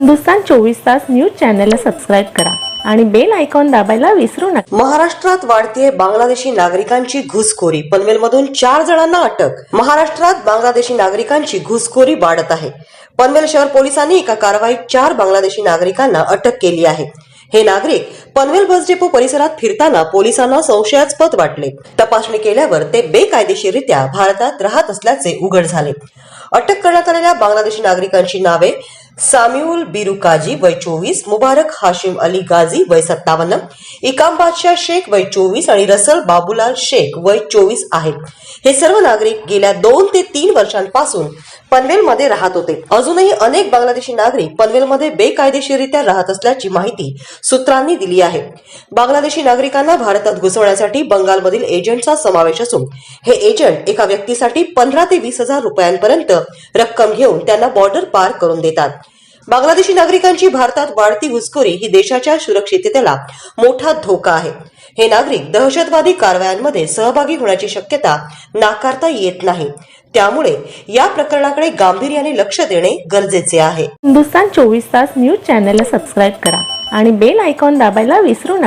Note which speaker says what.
Speaker 1: हिंदुस्तान चोवीस तास न्यूज चॅनलला सबस्क्राईब करा आणि बेल आयकॉन दाबायला विसरू नका.
Speaker 2: महाराष्ट्रात वाढतीये बांगलादेशी नागरिकांची घुसखोरी. पनवेलमधून चार जणांना अटक. महाराष्ट्रात बांगलादेशी नागरिकांची घुसखोरी वाढत आहे. पनवेल शहर पोलिसांनी एका कारवाईत चार बांगलादेशी नागरिकांना अटक केली आहे. हे नागरिक पनवेल बस डेपो परिसरात फिरताना पोलिसांना संशयास्पद वाटले. तपासणी केल्यावर ते बेकायदेशीररित्या भारतात राहत असल्याचे उघड झाले. अटक करण्यात आलेल्या बांगलादेशी नागरिकांची नावे साम्युल बिरू काजी वय चोवीस मुबारक हाशिम अली गाझी वय सत्तावन्न इकाम बादशाह शेख वय चोवीस आणि रसल बाबूलाल शेख वय चोवीस आहेत. हे सर्व नागरिक गेल्या दोन ते तीन वर्षांपासून पनवेलमध्ये राहत होते. अजूनही अनेक बांगलादेशी नागरिक पनवेलमध्ये बेकायदेशीररित्या राहत असल्याची माहिती सूत्रांनी दिली आहे. बांगलादेशी नागरिकांना भारतात घुसवण्यासाठी बंगालमधील एजंटचा समावेश असून हे एजंट एका व्यक्तीसाठी पंधरा ते वीस हजार रुपयांपर्यंत रक्कम घेऊन त्यांना बॉर्डर पार करून देतात. बांगलादेशी नागरिकांची भारतात वाढती घुसखोरी ही देशाच्या सुरक्षिततेला मोठा धोका आहे. हे नागरिक दहशतवादी कारवायांमध्ये सहभागी होण्याची शक्यता नाकारता येत नाही. त्यामुळे या प्रकरणाकडे गांभीर्याने लक्ष देणे गरजेचे आहे.
Speaker 1: हिंदुस्तान चोवीस तास न्यूज चॅनलला सबस्क्राईब करा आणि बेल आयकॉन दाबायला विसरू नका.